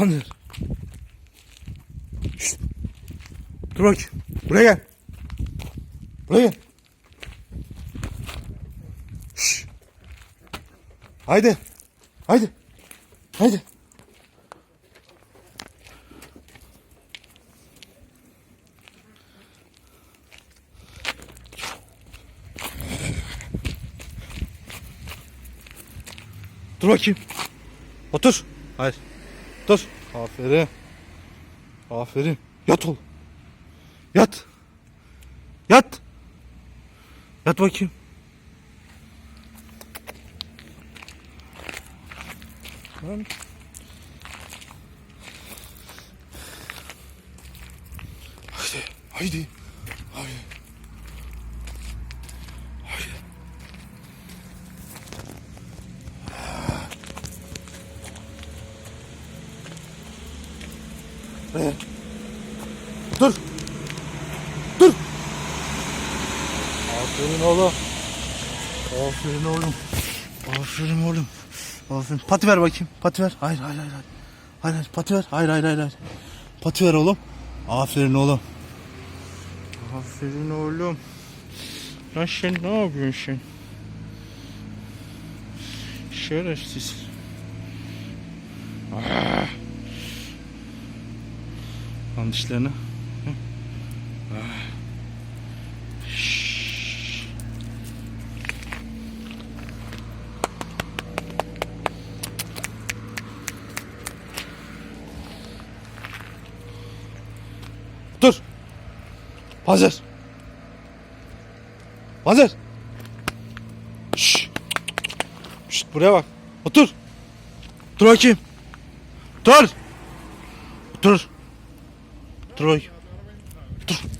Panzer. Şşt. Dur bakayım. Buraya gel. Buraya gel. Şşt. Haydi. Haydi. Haydi. Dur bakayım. Otur. Hayır. Dur. Aferin. Aferin. Yat ol. Yat. Yat. Yat bakayım. Lan. Haydi. Haydi. Haydi. Ee, Dur. Dur. Aferin oğlum. Aferin oğlum. Aferin oğlum. Aferin. Pati ver bakayım. Pati ver. Hayır hayır hayır. Hayır, hayır, hayır. pati ver. Hayır hayır hayır. hayır. Pati ver oğlum. Aferin oğlum. Aferin oğlum. Lan sen ne yapıyorsun sen? Şerefsiz. Ah. Lan dişlerini. Ah. Dur. Hazır. Hazır. Şşş. Şşt buraya bak. Otur. Dur bakayım. Dur. Dur. Трой. Трой.